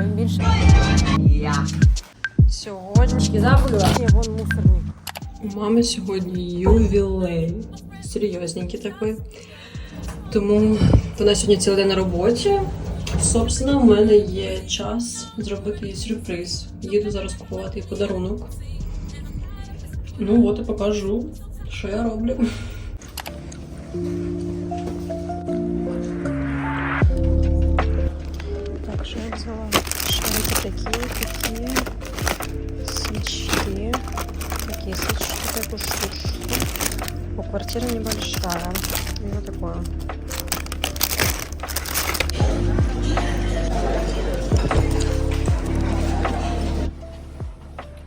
більше. Я. Сьогодні забула. Ні, вон мусорник. У мами сьогодні ювілей. Серйозненький такий. Тому вона сьогодні цілий день на роботі. Собственно, у мене є час зробити їй сюрприз. Їду зараз купувати їй подарунок. Ну от і покажу, що я роблю. Такі, такі. Свечки. Такие свечки, такую штучку. О, квартира небольшая. Ну, вот такое.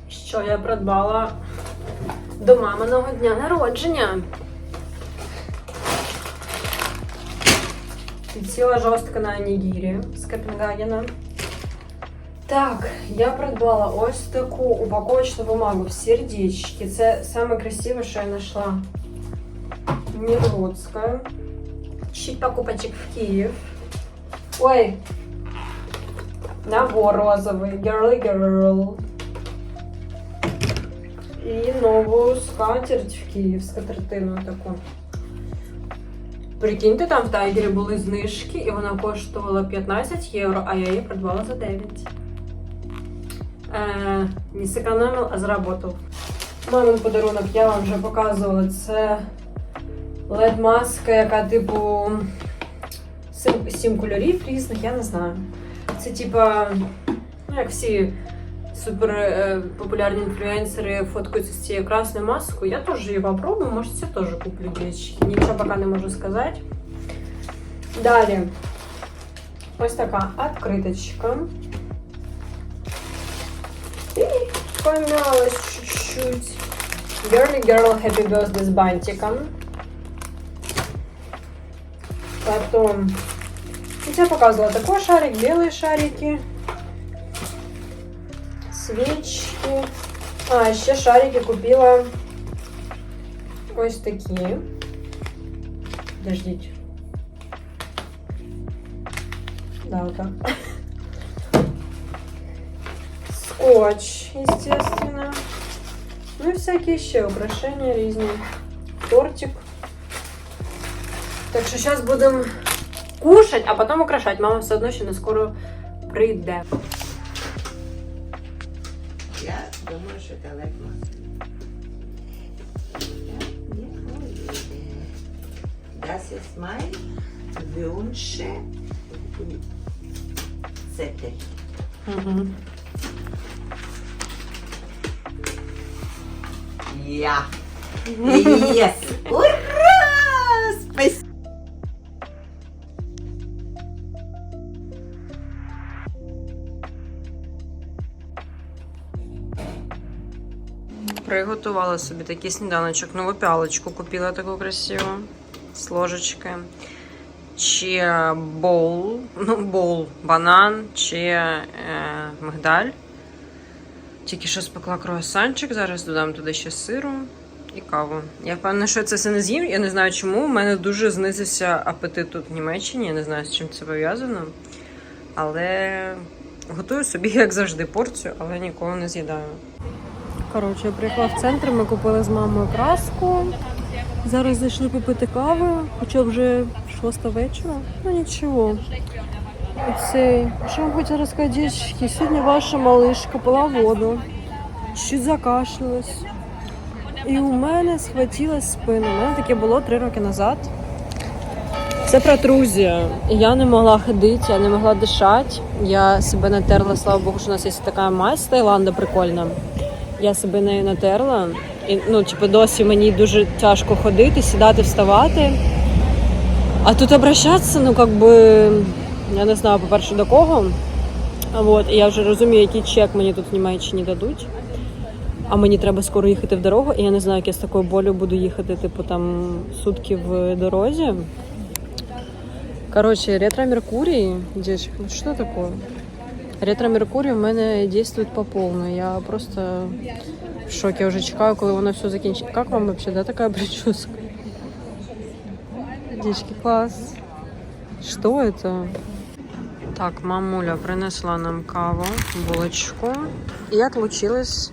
Що я придбала до маминого дня народження. Підсіла жорстко на Нігірі з Копенгагена. Так, я придбала ось таку упаковочну бумагу в сердечки. Це саме красиве, що я знайшла. Нігрудська. Ще покупочек в Київ. Ой! Набор розовий. Girly Girl. І нову скатерть в Київ, скатертину таку. Прикиньте, там в Тайгері були знижки, і вона коштувала 15 євро, а я її придбала за 9. Не зекономив, а заработав. Мамин подарунок я вам вже показувала. Це LED-маска, яка типу сім, кольорів різних, я не знаю. Це типа, ну як всі супер е, популярні інфлюенсери фоткаються з цією красною маскою. Я теж її попробую, може це теж куплю дівчатки. Нічого поки не можу сказати. Далі. Ось така откриточка. помялась чуть-чуть. Girly Girl Happy Birthday з бантиком. Потом... Я показывала такой шарик, белые шарики. свічки. А, ще шарики купила ось такі. Подождіть. Да, вот так. Скотч, естественно. Ну и всякие ще украшения різні. Тортик. Так що зараз будемо кушать, а потім украшати. Мама все одно ще не скоро прийде. Я думаю, що це. Das ist mein Wünsche Zettel. Угу. Ja. Yes. Ура! Спасибо. Приготувала собі такий сніданочок, нову пялочку купила таку красиву з ложечкою. Чи боул, ну, боул, банан, чи е, мигдаль. Тільки що спекла круасанчик, зараз додам туди ще сиру і каву. Я впевнена, що я це все не з'їм. Я не знаю чому. У мене дуже знизився апетит тут в Німеччині. Я не знаю, з чим це пов'язано. Але готую собі, як завжди, порцію, але нікого не з'їдаю. Коротше, я приїхала в центр, ми купили з мамою краску. Зараз зайшли попити кави, хоча вже шоста вечора. Ну нічого. Оцей, що вам хочу розказати, сьогодні ваша малишка пила воду, чуть закашлялась. І у мене схватилась спина. У мене таке було три роки назад. Це протрузія. Я не могла ходити, я не могла дишати. Я себе натерла, слава Богу, що у нас є така мазь з Таїланда прикольна. Я себе нею натерла. І, ну, типу, досі мені дуже тяжко ходити, сідати, вставати. А тут обращатися, ну, як би, я не знаю, по-перше, до кого. От, і я вже розумію, який чек мені тут в Німеччині дадуть. А мені треба скоро їхати в дорогу, і я не знаю, як я з такою болю буду їхати, типу, там сутки в дорозі. Короче, ретро-меркурий, девочек, ну что такое? Ретро-меркурий у мене действует по полной. Я просто в шоке. Я вже чекаю, коли воно все закінчить. Как вам вообще, да, такая прическа? Девочки, класс. Что это? Так, мамуля принесла нам каву, булочку и отлучилась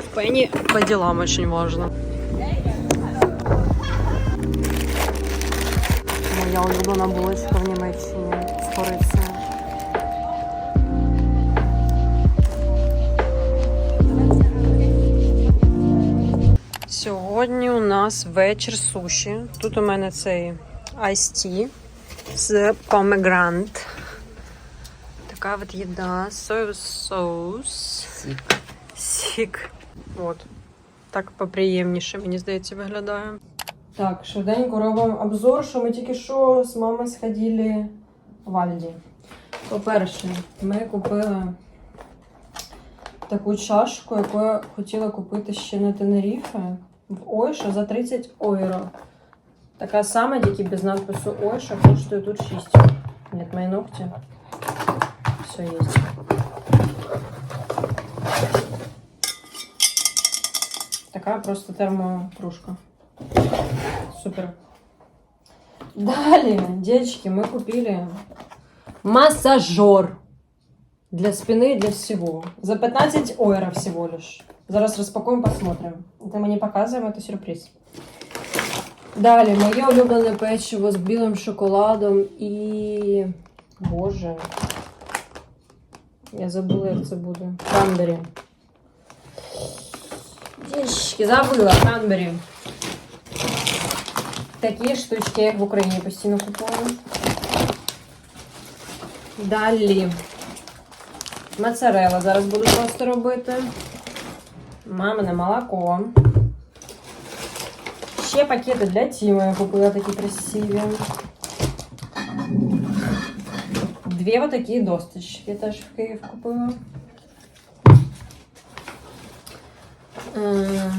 в Пенни по делам очень важно. Моя улюблена булочка в Німеччині з корицею. Сьогодні у нас вечір суші. Тут у мене цей Tea з помегрант. Така от їда, соєвий соус, Сік. сік. От. Так поприємніше, мені здається, виглядає. Так, швиденько робимо обзор, що ми тільки що з мамою сходили в Альді. По-перше, ми купили таку чашку, яку я хотіла купити ще на Тенеріфе в Ойша за 30 євро. Така сама, тільки без надпису Ойша, коштує тут 6. Нет, мої ногті. Все є. Така просто термокружка. Супер. Далее, девочки, мы купили массажер для спины и для всего. За 15 евро всего лишь. Зараз распакуем, посмотрим. Это мы не показываем, это сюрприз. Далі, моє улюблене печиво з білим шоколадом і. Боже. Я забула, як це буде. Кранбері. Дівчатки, забыла, Кранбері. Такі штучки, як в Україні постійно купую. Далі. Моцарелла зараз буду просто робити. Мамине молоко. Ще пакети для Тіми я купила такі красиві. Дві отакі досточки теж в Київ купила. Е,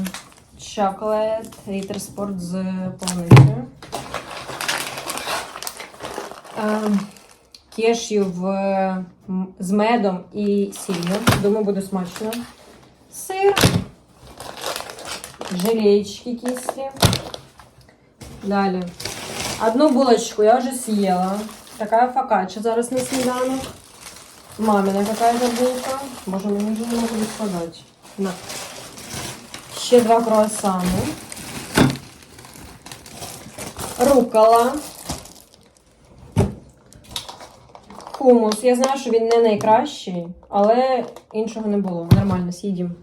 Чоколад, Рітер Спорт з полуницею. Е, Кешю в, з медом і сіллю. Думаю, буде смачно. Сир. Желеечки кислі. Далі. Одну булочку я вже з'їла. Така фокачча зараз на сніданок. Мамина какая-то булка. Боже, мені вже не можу складати. На. Ще два круасани. Рукола. Хумус. Я знаю, що він не найкращий, але іншого не було. Нормально, з'їдім.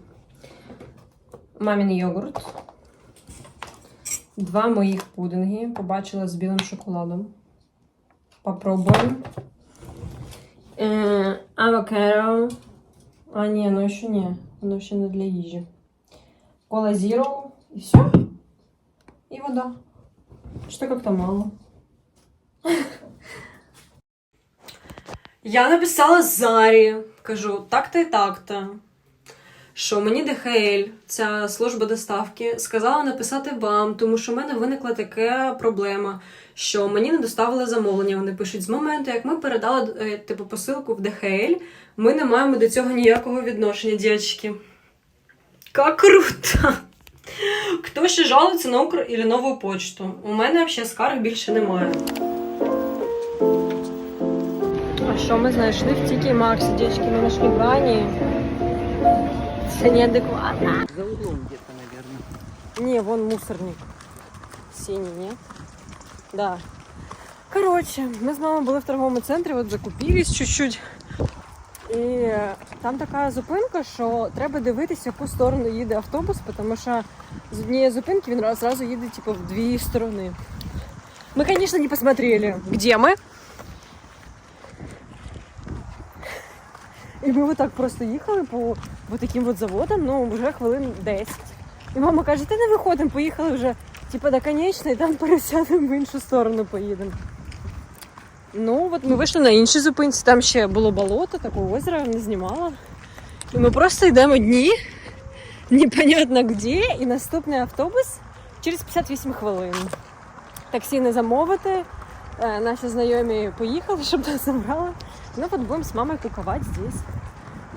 Мамін йогурт. Два моїх пудинги. Побачила з білим шоколадом. Попробуємо. Е, авокадо. А, ні, ну ще ні. Воно ще не для їжі. Кола зіро. І все. І вода. Що как-то мало. Я написала Зарі, кажу, так-то і так-то. Що мені ДХЛ, ця служба доставки, сказала написати вам, тому що в мене виникла така проблема, що мені не доставили замовлення. Вони пишуть з моменту, як ми передали е, типу посилку в ДХЛ, ми не маємо до цього ніякого відношення, дівчатки. Как круто! Хто ще жалується на Укр или нову почту? У мене взагалі скарг більше немає. А що ми знайшли в Тікі Максі? Дівчатки, ми знайшли бані. Це неадекватно. За углом где-то, наверное. Не, вон мусорник. Синий, нет? Да. Короче, мы с мамой были в торговому центрі, от закупились чуть-чуть. І там така зупинка, що треба дивитися, в яку сторону їде автобус, тому що з однієї зупинки він раз- зразу їде типу, в дві сторони. Ми, звісно, не посмотрели, где ми. І ми отак просто їхали по, по таким от заводам, ну вже хвилин 10. І мама каже, ти не виходимо, поїхали вже типу, до конечної, там пересядемо в іншу сторону поїдемо. Ну, от ми вийшли на іншій зупинці, там ще було болото, таке озеро, не знімала. І ми просто йдемо одні, непонятно де, і наступний автобус через 58 хвилин. Таксі не замовити. Е, Наші знайомі поїхали, щоб нас забрали. Ну, от будемо з мамою куковать здесь.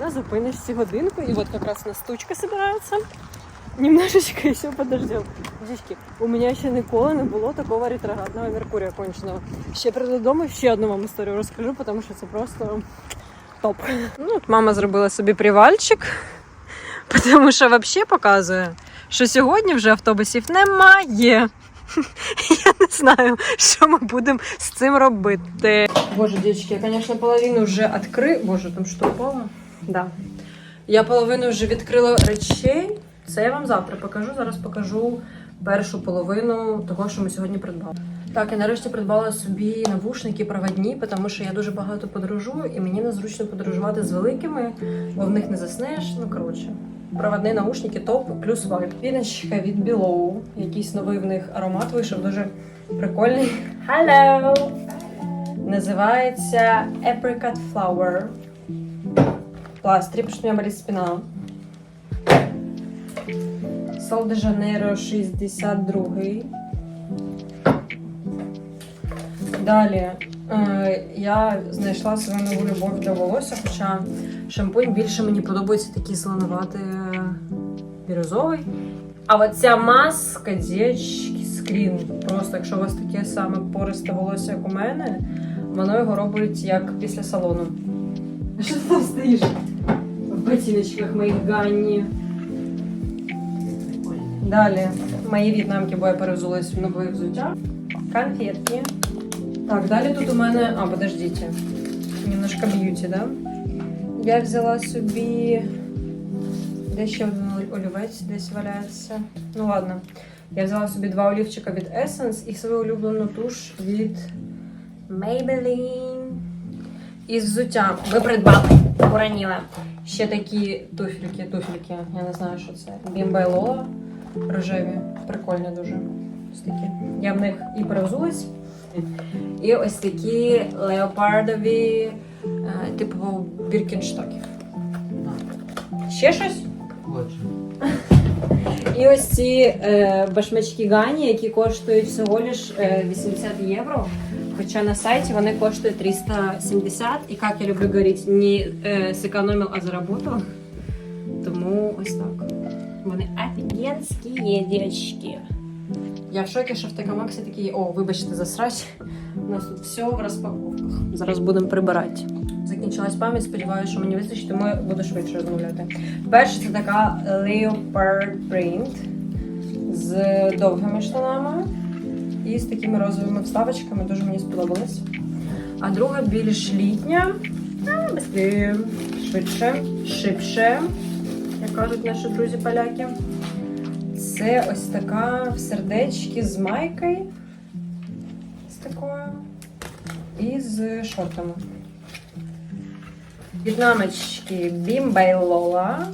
На зупиночці годинку. І от якраз у нас тучка збирається. Немножечко еще подождем. Дівчатки, у мене ще ніколи не було такого ретроградного Меркурія конченого. Ще прийду додому, ще одну вам історію розкажу, тому що це просто топ. Ну, от мама зробила собі привальчик, тому що взагалі показує, що сьогодні вже автобусів немає. Я не знаю, що ми будемо з цим робити. Боже, дівчатки, я, звісно, половину вже відкрила. Боже, там що упало? Да. Я половину вже відкрила речей. Це я вам завтра покажу. Зараз покажу першу половину того, що ми сьогодні придбали. Так, я нарешті придбала собі навушники проводні, тому що я дуже багато подорожую, і мені незручно подорожувати з великими, бо в них не заснеш. Ну коротше, проводні наушники топ плюс вайп. Піночка від Below. Якийсь новий в них аромат вийшов, дуже прикольний. Hello! Називається Apricot Flower. Пластырь, потому что у меня болит спина. Сол де Жанейро 62. Далі е, я знайшла свою нову любов до волосся, хоча шампунь більше мені подобається такий зеленуватий е, бірюзовий. А от ця маска, дівчатки, скрін. Просто якщо у вас таке саме пористе волосся, як у мене, воно його робить як після салону. Що ти там стоїш? В ботиночках моїх Ганні. Далі мої в'єтнамки, бо я перевзулась в нове взуття. Конфетки. Так, далі тут у мене. А, подождіть. Немножко б'юті, да? Я взяла собі. Де ще один олівець десь валяється. Ну ладно. Я взяла собі два олівчика від Essence і свою улюблену туш від Maybelline. Із взуття ми придбали, ураніли. Ще такі туфельки, туфельки, я не знаю, що це. Бімба і Лола рожеві. Прикольні дуже. Ось такі. Я в них і перевзулась. І ось такі леопардові, типу біркінштоків. Ще щось? Отже. І ось ці е, башмачки Гані, які коштують всього лиш е, 80 євро. Хоча на сайті вони коштують 370. І як я люблю говорити, не е, зекономив, а заработав. Тому ось так. Вони офігенські дівчатки. Я в шокі, що в Текамаксі такі, о, вибачте за. У нас тут все в розпаковках. Зараз будемо прибирати. Закінчилась пам'ять, сподіваюся, що мені вистачить, тому я буду швидше розмовляти. Перше, це така Leopard Print з довгими штанами і з такими розовими вставочками. Дуже мені сподобалось. А друга більш літня. Швидше, шибше, як кажуть наші друзі поляки. Це ось така в сердечки з майкою. З такою. І з шортами. Вьетнамочки Бимба и Лола.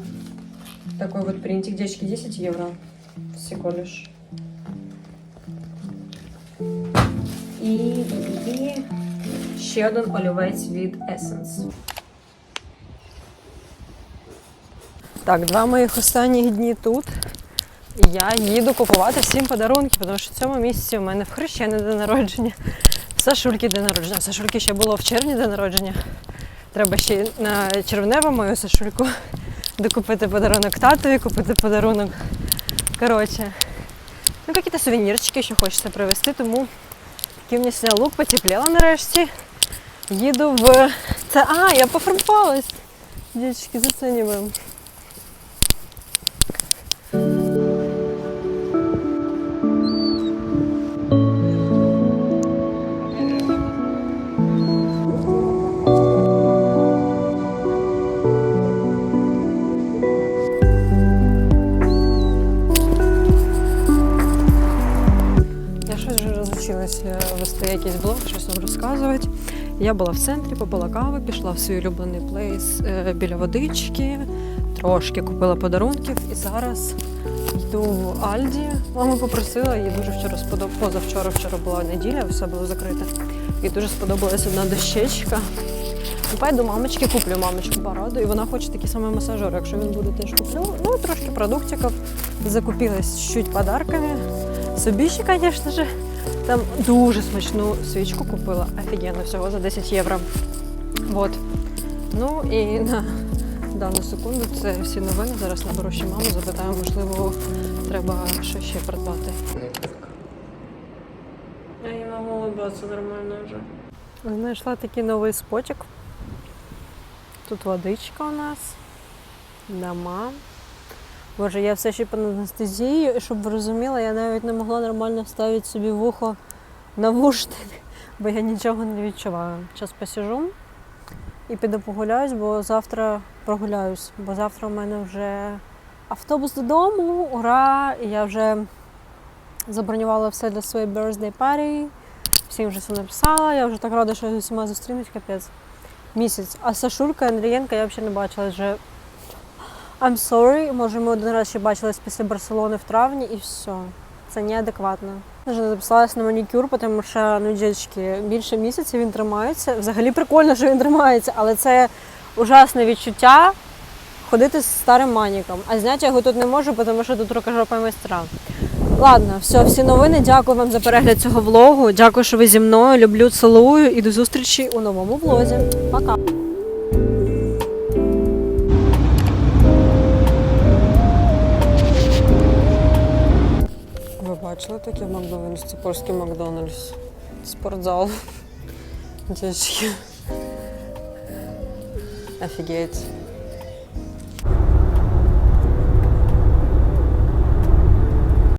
Такой вот принтик, девочки, 10 евро всего лишь. І, і ще один олівець від Essence. Так, два моїх останніх дні тут. Я їду купувати всім подарунки, тому що в цьому місяці у мене в хрещене день народження, в Сашульки день народження. В Сашульки ще було в червні день народження. Треба ще на червневу мою Сашульку докупити подарунок татові, купити подарунок. Коротше, ну якісь сувенірчики ще хочеться привезти, тому такий мені сьогодні лук потепліло нарешті. Їду в. Це. А, я пофарбувалась. Дівчатки, зацінюємо. Я була в центрі, попила кави, пішла в свій улюблений плейс е, біля водички, трошки купила подарунків і зараз йду в Альді. Мама попросила, їй дуже вчора сподобалося. Позавчора вчора була неділя, все було закрите. Їй дуже сподобалась одна дощечка. Ну, Пойду мамочки куплю мамочку пораду, і вона хоче такий самий масажер. Якщо він буде, теж куплю. Ну, трошки продуктиків. Закупилась чуть подарками. Собі ще, звісно ж, там дуже смачну свічку купила. Офігенно, всього за 10 євро. Вот. Ну і на дану секунду. Це всі новини. Зараз наберу ще маму, запитаю, можливо, треба що ще придбати. Я не могу улыбаться нормально уже. Знайшла такий новий спотик. Тут водичка у нас. Дома. Боже, я все ще під анестезією, і щоб ви розуміли, я навіть не могла нормально вставити собі в ухо навушник, бо я нічого не відчуваю. Зараз посижу і піду погуляюсь, бо завтра прогуляюсь, бо завтра у мене вже автобус додому, ура! І я вже забронювала все для своєї birthday party. Всім вже все написала. Я вже так рада, що з усіма зустрінусь, капець. Місяць. А Сашулька Андрієнка я взагалі не бачила вже. I'm sorry, може ми один раз ще бачились після Барселони в травні і все. Це неадекватно. Вже записалась на манікюр, тому що ну, дівчатки, більше місяця він тримається. Взагалі прикольно, що він тримається, але це ужасне відчуття ходити з старим маніком. А зняти я його тут не можу, тому що тут рукожопа майстра. Ладно, все, всі новини. Дякую вам за перегляд цього влогу. Дякую, що ви зі мною. Люблю, цілую і до зустрічі у новому влозі. Пока. Ви бачили таке в Макдональдс? Це польський Макдональдс. Спортзал. Дівчатки. Офігеть.